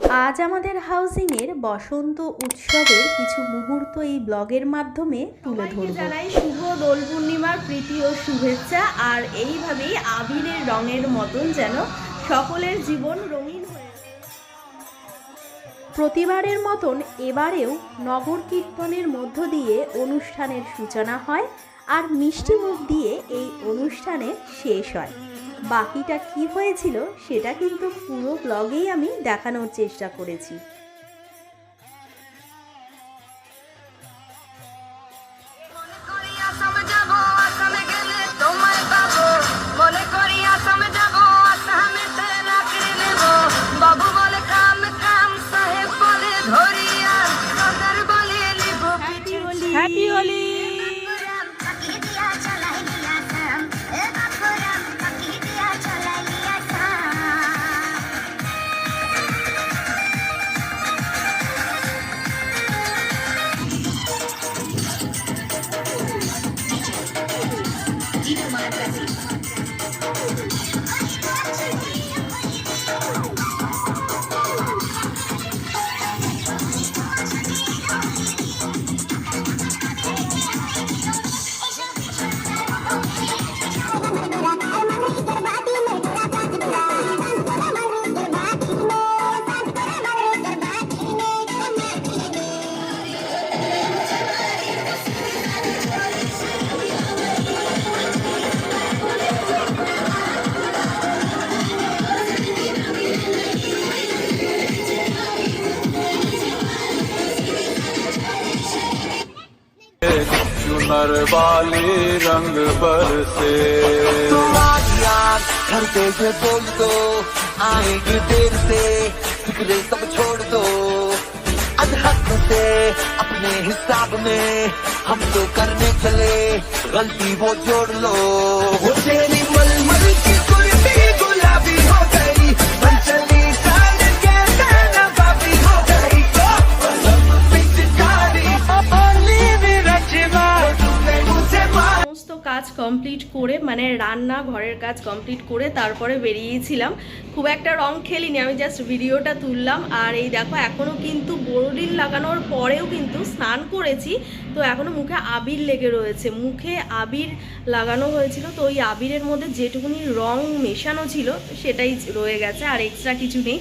আজ আমাদের হাউজিংয়ের বসন্ত উৎসবের কিছু মুহূর্ত এই ব্লগের মাধ্যমে তুলে ধরব। জানাই শুভ দোল পূর্ণিমার প্রীতি ও শুভেচ্ছা আর এইভাবেই আবিরের রঙের মতন যেন সকলের জীবন রঙিন প্রতিবারের মতন এবারেও নগর কীর্তনের মধ্য দিয়ে অনুষ্ঠানের সূচনা হয় আর মিষ্টি মুখ দিয়ে এই অনুষ্ঠানে শেষ হয়। বাকিটা কি হয়েছিল সেটা কিন্তু পুরো ব্লগেই আমি দেখানোর চেষ্টা করেছি। মনে করি चुनर वाले रंग बरसे। से घर पे से बोल दो आएगी देर से फिक्रे सब छोड़ दो। अधहक से अपने हिसाब में हम तो करने चले गलती वो जोड़ लो। वो तेरी কমপ্লিট করে মানে রান্না, ঘরের কাজ কমপ্লিট করে তারপরে বেরিয়েছিলাম। খুব একটা রং খেলিনি, আমি জাস্ট ভিডিওটা তুললাম। আর এই দেখো এখনও কিন্তু বড়দিন লাগানোর পরেও কিন্তু স্নান করেছি। তো এখনও মুখে আবির লেগে রয়েছে। মুখে আবির লাগানো হয়েছিল, তো ওই আবিরের মধ্যে যেটুকুনি রং মেশানো ছিল, সেটাই রয়ে গেছে, আর এক্সট্রা কিছু নেই।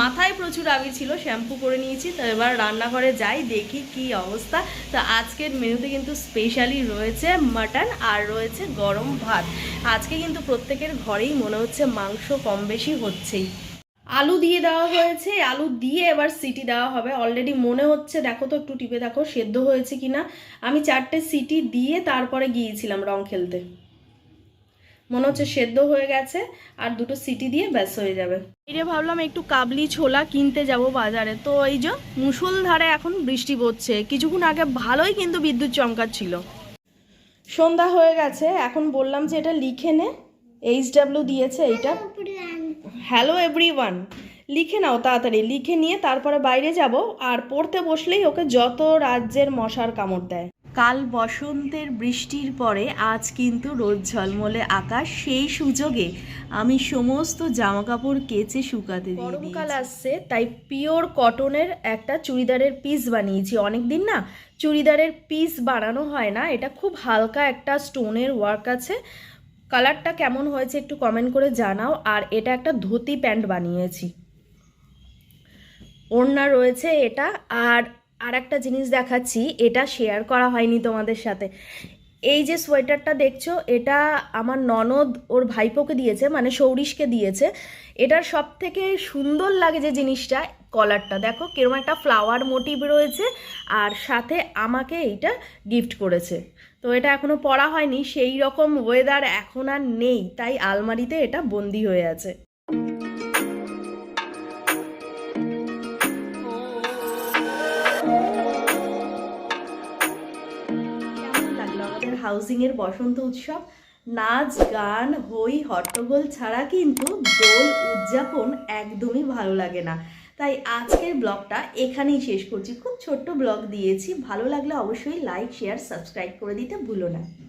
মাথায় প্রচুর আবির ছিল শ্যাম্পু করে নিয়েছি, তো এবার রান্নাঘরে যাই, দেখি কি অবস্থা। তো আজকের মেনুতে কিন্তু স্পেশালি রয়েছে মাটন আর রয়েছে গরম ভাত। আজকে কিন্তু প্রত্যেকের ঘরেই মনে হচ্ছে মাংস কম বেশি হচ্ছেই। আলু দিয়ে দেওয়া হয়েছে, আলু দিয়ে এবার সিটি দেওয়া হবে। অলরেডি মনে হচ্ছে, দেখো তো একটু টিপে দেখো, সেদ্ধ হয়েছে কিনা। আমি চারটে সিটি দিয়ে তারপরে গিয়েছিলাম রং খেলতে। মনে হচ্ছে সেদ্ধ হয়ে গেছে, আর দুটো সিটি দিয়ে ব্যাস হয়ে যাবে। এরে ভাবলাম একটু কাবলি ছোলা কিনতে যাব বাজারে। তো এই যে মুসুলধারে এখন বৃষ্টি পড়ছে। কিছুক্ষণ আগে ভালোই কিন্তু বিদ্যুৎ চমকাচ্ছিল। সন্ধ্যা হয়ে গেছে এখন বললাম যে এটা লিখে নে এইচ ডাব্লিউ দিয়েছে এইটা। হ্যালো এভরিওয়ান লিখে নাও তাড়াতাড়ি লিখে নিয়ে তারপরে বাইরে যাব আর পড়তে বসলেই ওকে যত রাজ্যের মশার কামড় দেয়। কাল বসন্তের বৃষ্টির পরে আজ কিন্তু রোদ ঝলমলে আকাশ। সেই সুযোগে আমি সমস্ত জামা কাপড় কেচে শুকাতে গরমকাল আসছে তাই পিওর কটনের একটা চুড়িদারের পিস বানিয়েছি। অনেক দিন না চুড়িদারের পিস বানানো হয় না এটা খুব হালকা একটা স্টোনের ওয়ার্ক আছে। কালারটা কেমন হয়েছে একটু কমেন্ট করে জানাও। আর এটা একটা ধুতি প্যান্ট বানিয়েছি। ওড়না রয়েছে এটা। আর আর একটা জিনিস দেখাচ্ছি, এটা শেয়ার করা হয়নি তোমাদের সাথে। এই যে সোয়েটারটা দেখছ, এটা আমার ননদ ওর ভাইপোকে দিয়েছে মানে সৌরিশকে দিয়েছে। এটার সব থেকে সুন্দর লাগে যে জিনিসটা কলারটা দেখো কীরকম একটা ফ্লাওয়ার মোটিভ রয়েছে, আর সাথে আমাকে এইটা গিফট করেছে। তো এটা এখনও পড়া হয়নি, সেই রকম ওয়েদার এখন আর নেই, তাই আলমারিতে এটা বন্দি হয়ে আছে। এর বসন্ত উৎসব। নাচ, গান, হই, হট্টগোল ছাড়া কিন্তু দোল উদযাপন একদমই ভালো লাগে না। তাই আজকের ব্লগটা এখানেই শেষ করছি। খুব ছোট্ট ব্লগ দিয়েছি। ভালো লাগলে অবশ্যই লাইক, শেয়ার, সাবস্ক্রাইব করে দিতে ভুলো না।